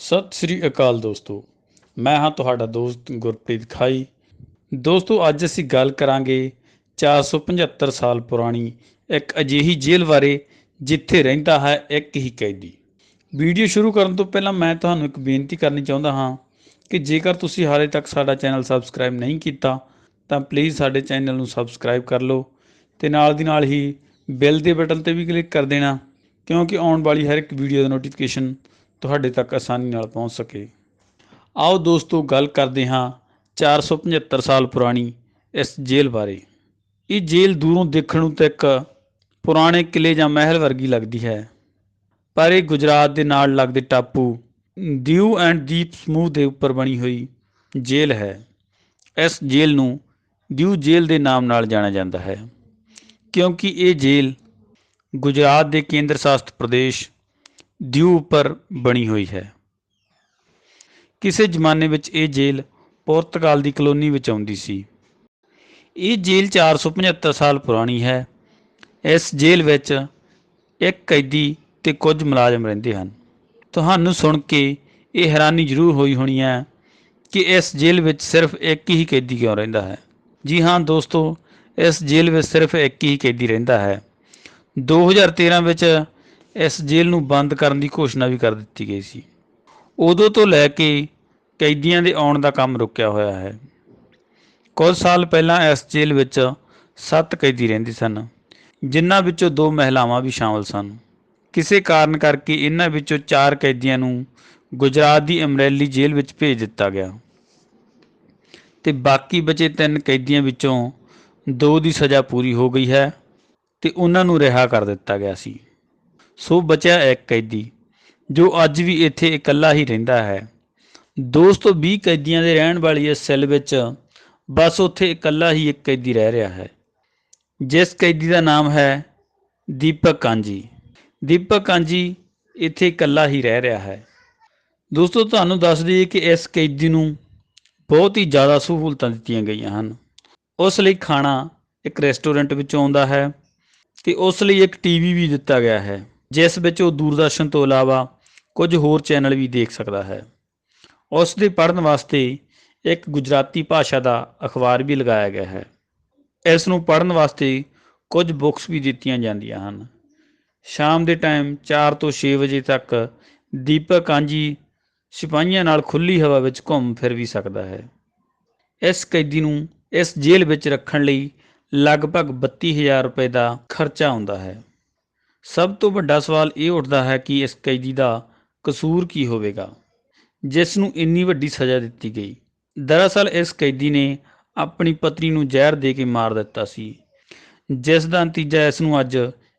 ਸਤਿ ਸ੍ਰੀ ਅਕਾਲ ਦੋਸਤੋ। ਮੈਂ ਹਾਂ ਤੁਹਾਡਾ ਦੋਸਤ ਗੁਰਪ੍ਰੀਤ ਖਾਈ। ਦੋਸਤੋ, ਅੱਜ ਅਸੀਂ ਗੱਲ ਕਰਾਂਗੇ 475 ਸਾਲ ਪੁਰਾਣੀ ਇੱਕ ਅਜਿਹੀ ਜੇਲ੍ਹ ਬਾਰੇ ਜਿੱਥੇ ਰਹਿੰਦਾ ਹੈ ਇੱਕ ਹੀ ਕੈਦੀ। ਵੀਡੀਓ ਸ਼ੁਰੂ ਕਰਨ ਤੋਂ ਪਹਿਲਾਂ ਮੈਂ ਤੁਹਾਨੂੰ ਇੱਕ ਬੇਨਤੀ ਕਰਨੀ ਚਾਹੁੰਦਾ ਹਾਂ ਕਿ ਜੇਕਰ ਤੁਸੀਂ ਹਾਲੇ ਤੱਕ ਸਾਡਾ ਚੈਨਲ ਸਬਸਕ੍ਰਾਈਬ ਨਹੀਂ ਕੀਤਾ, ਤਾਂ ਪਲੀਜ਼ ਸਾਡੇ ਚੈਨਲ ਨੂੰ ਸਬਸਕ੍ਰਾਈਬ ਕਰ ਲਓ ਤੇ ਨਾਲ ਦੀ ਨਾਲ ਹੀ ਬੈਲ ਦੇ ਬਟਨ ਤੇ ਵੀ ਕਲਿੱਕ ਕਰ ਦੇਣਾ, ਕਿਉਂਕਿ ਆਉਣ ਵਾਲੀ ਹਰ ਇੱਕ ਵੀਡੀਓ ਦਾ ਨੋਟੀਫਿਕੇਸ਼ਨ ਤੁਹਾਡੇ ਤੱਕ ਆਸਾਨੀ ਨਾਲ ਪਹੁੰਚ ਸਕੇ। ਆਓ ਦੋਸਤੋ ਗੱਲ ਕਰਦੇ ਹਾਂ 475 ਸਾਲ ਪੁਰਾਣੀ ਇਸ ਜੇਲ੍ਹ ਬਾਰੇ। ਇਹ ਜੇਲ੍ਹ ਦੂਰੋਂ ਦੇਖਣ ਨੂੰ ਤਾਂ ਇੱਕ ਪੁਰਾਣੇ ਕਿਲੇ ਜਾਂ ਮਹਿਲ ਵਰਗੀ ਲੱਗਦੀ ਹੈ। ਪਰ ਇਹ ਗੁਜਰਾਤ ਦੇ ਨਾਲ ਲੱਗਦੇ ਟਾਪੂ ਦਿਊ ਐਂਡ ਦੀਪ ਸਮੂਹ ਦੇ ਉੱਪਰ ਬਣੀ ਹੋਈ ਜੇਲ੍ਹ ਹੈ। ਇਸ ਜੇਲ੍ਹ ਨੂੰ ਦਿਊ ਜੇਲ੍ਹ ਦੇ ਨਾਮ ਨਾਲ ਜਾਣਿਆ ਜਾਂਦਾ ਹੈ। ਕਿਉਂਕਿ ਇਹ ਜੇਲ੍ਹ ਗੁਜਰਾਤ ਦੇ ਕੇਂਦਰ ਸ਼ਾਸਿਤ ਪ੍ਰਦੇਸ਼ ਦਿਊ ਉੱਪਰ ਬਣੀ ਹੋਈ ਹੈ। ਕਿਸੇ ਜ਼ਮਾਨੇ ਵਿੱਚ ਇਹ ਜੇਲ੍ਹ ਪੁਰਤਗਾਲ ਦੀ ਕਲੋਨੀ ਵਿੱਚ ਆਉਂਦੀ ਸੀ। ਇਹ ਜੇਲ੍ਹ 475 ਸਾਲ ਪੁਰਾਣੀ ਹੈ। ਇਸ ਜੇਲ੍ਹ ਵਿੱਚ ਇੱਕ ਕੈਦੀ ਤੇ ਕੁਝ ਮੁਲਾਜ਼ਮ ਰਹਿੰਦੇ ਹਨ। ਤੁਹਾਨੂੰ ਸੁਣ ਕੇ ਇਹ ਹੈਰਾਨੀ ਜ਼ਰੂਰ ਹੋਈ ਹੋਣੀ ਹੈ ਕਿ ਇਸ ਜੇਲ੍ਹ ਵਿੱਚ ਸਿਰਫ ਇੱਕ ਹੀ ਕੈਦੀ ਕਿਉਂ ਰਹਿੰਦਾ ਹੈ? ਜੀ ਹਾਂ ਦੋਸਤੋ, ਇਸ ਜੇਲ੍ਹ ਵਿੱਚ ਸਿਰਫ ਇੱਕ ਹੀ ਕੈਦੀ ਰਹਿੰਦਾ ਹੈ। 2013 ਵਿੱਚ ਇਸ ਜੇਲ੍ਹ ਨੂੰ ਬੰਦ ਕਰਨ ਦੀ ਘੋਸ਼ਣਾ ਵੀ ਕਰ ਦਿੱਤੀ ਗਈ ਸੀ। ਉਦੋਂ ਤੋਂ ਲੈ ਕੇ ਕੈਦੀਆਂ ਦੇ ਆਉਣ ਦਾ ਕੰਮ ਰੁਕਿਆ ਹੋਇਆ ਹੈ। ਕੁਝ ਸਾਲ ਪਹਿਲਾਂ ਇਸ ਜੇਲ੍ਹ ਵਿੱਚ 7 ਕੈਦੀ ਰਹਿੰਦੇ ਸਨ, ਜਿਨ੍ਹਾਂ ਵਿੱਚੋਂ ਦੋ ਮਹਿਲਾਵਾਂ ਵੀ ਸ਼ਾਮਲ ਸਨ। ਕਿਸੇ ਕਾਰਨ ਕਰਕੇ ਇਹਨਾਂ ਵਿੱਚੋਂ 4 ਕੈਦੀਆਂ ਨੂੰ ਗੁਜਰਾਤ ਦੀ ਅਮਰੇਲੀ ਜੇਲ੍ਹ ਵਿੱਚ ਭੇਜ ਦਿੱਤਾ ਗਿਆ। ਤੇ ਬਾਕੀ ਬਚੇ ਤਿੰਨ ਕੈਦੀਆਂ ਵਿੱਚੋਂ ਦੋ ਦੀ ਸਜ਼ਾ ਪੂਰੀ ਹੋ ਗਈ ਹੈ ਤੇ ਉਹਨਾਂ ਨੂੰ ਰਿਹਾ ਕਰ ਦਿੱਤਾ ਗਿਆ ਸੀ। ਸੋ ਬਚਿਆ ਇੱਕ ਕੈਦੀ, ਜੋ ਅੱਜ ਵੀ ਇੱਥੇ ਇਕੱਲਾ ਹੀ ਰਹਿੰਦਾ ਹੈ। ਦੋਸਤੋ 20 ਕੈਦੀਆਂ ਦੇ ਰਹਿਣ ਵਾਲੀ ਇਸ ਸੈੱਲ ਵਿੱਚ ਬਸ ਉੱਥੇ ਇਕੱਲਾ ਹੀ ਇੱਕ ਕੈਦੀ ਰਹਿ ਰਿਹਾ ਹੈ, ਜਿਸ ਕੈਦੀ ਦਾ ਨਾਮ ਹੈ ਦੀਪਕ ਕਾਂਜੀ। ਦੀਪਕ ਕਾਂਜੀ ਇੱਥੇ ਇਕੱਲਾ ਹੀ ਰਹਿ ਰਿਹਾ ਹੈ। ਦੋਸਤੋ, ਤੁਹਾਨੂੰ ਦੱਸ ਦਈਏ ਕਿ ਇਸ ਕੈਦੀ ਨੂੰ ਬਹੁਤ ਹੀ ਜ਼ਿਆਦਾ ਸਹੂਲਤਾਂ ਦਿੱਤੀਆਂ ਗਈਆਂ ਹਨ। ਉਸ ਲਈ ਖਾਣਾ ਇੱਕ ਰੈਸਟੋਰੈਂਟ ਵਿੱਚ ਆਉਂਦਾ ਹੈ ਤੇ ਉਸ ਲਈ ਇੱਕ ਟੀਵੀ ਵੀ ਦਿੱਤਾ ਗਿਆ ਹੈ। ਜਿਸ ਵਿੱਚ ਉਹ ਦੂਰਦਰਸ਼ਨ ਤੋਂ ਇਲਾਵਾ ਕੁਝ ਹੋਰ ਚੈਨਲ ਵੀ ਦੇਖ ਸਕਦਾ ਹੈ। ਉਸ ਦੇ ਪੜ੍ਹਨ ਵਾਸਤੇ ਇੱਕ ਗੁਜਰਾਤੀ ਭਾਸ਼ਾ ਦਾ ਅਖਬਾਰ ਵੀ ਲਗਾਇਆ ਗਿਆ ਹੈ। ਇਸ ਨੂੰ ਪੜ੍ਹਨ ਵਾਸਤੇ ਕੁਝ ਬੁੱਕਸ ਵੀ ਦਿੱਤੀਆਂ ਜਾਂਦੀਆਂ ਹਨ। ਸ਼ਾਮ ਦੇ ਟਾਈਮ 4 ਤੋਂ 6 ਵਜੇ ਤੱਕ ਦੀਪਕ ਕਾਂਜੀ ਸਿਪਾਹੀਆਂ ਨਾਲ ਖੁੱਲੀ ਹਵਾ ਵਿੱਚ ਘੁੰਮ ਫਿਰ ਵੀ ਸਕਦਾ ਹੈ। ਇਸ ਕੈਦੀ ਨੂੰ ਇਸ ਜੇਲ੍ਹ ਵਿੱਚ ਰੱਖਣ ਲਈ ਲਗਭਗ 32000 ਰੁਪਏ ਦਾ ਖਰਚਾ ਆਉਂਦਾ ਹੈ। ਸਭ ਤੋਂ ਵੱਡਾ ਸਵਾਲ ਇਹ ਉੱਠਦਾ ਹੈ ਕਿ ਇਸ ਕੈਦੀ ਦਾ ਕਸੂਰ ਕੀ ਹੋਵੇਗਾ, ਜਿਸ ਨੂੰ ਇੰਨੀ ਵੱਡੀ ਸਜ਼ਾ ਦਿੱਤੀ ਗਈ। ਦਰਅਸਲ ਇਸ ਕੈਦੀ ਨੇ ਆਪਣੀ ਪਤਨੀ ਨੂੰ ਜ਼ਹਿਰ ਦੇ ਕੇ ਮਾਰ ਦਿੱਤਾ ਸੀ, ਜਿਸ ਦਾ ਨਤੀਜਾ ਇਸ ਨੂੰ ਅੱਜ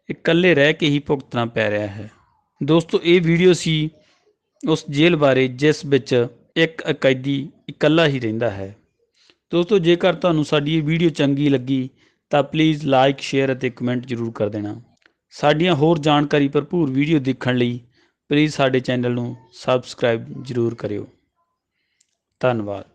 ਇਕੱਲੇ ਰਹਿ ਕੇ ਹੀ ਭੁਗਤਣਾ ਪੈ ਰਿਹਾ ਹੈ। ਦੋਸਤੋ, ਇਹ ਵੀਡੀਓ ਸੀ ਉਸ ਜੇਲ੍ਹ ਬਾਰੇ, ਜਿਸ ਵਿੱਚ ਇੱਕ ਕੈਦੀ ਇਕੱਲਾ ਹੀ ਰਹਿੰਦਾ ਹੈ। ਦੋਸਤੋ, ਜੇਕਰ ਤੁਹਾਨੂੰ ਸਾਡੀ ਇਹ ਵੀਡੀਓ ਚੰਗੀ ਲੱਗੀ ਤਾਂ ਪਲੀਜ਼ ਲਾਈਕ ਸ਼ੇਅਰ ਅਤੇ ਕਮੈਂਟ ਜ਼ਰੂਰ ਕਰ ਦੇਣਾ। ਸਾਡੀਆਂ ਹੋਰ ਜਾਣਕਾਰੀ ਭਰਪੂਰ ਵੀਡੀਓ ਦੇਖਣ ਲਈ ਪਲੀਜ਼ ਸਾਡੇ ਚੈਨਲ ਨੂੰ ਸਬਸਕ੍ਰਾਈਬ ਜ਼ਰੂਰ ਕਰਿਓ। ਧੰਨਵਾਦ।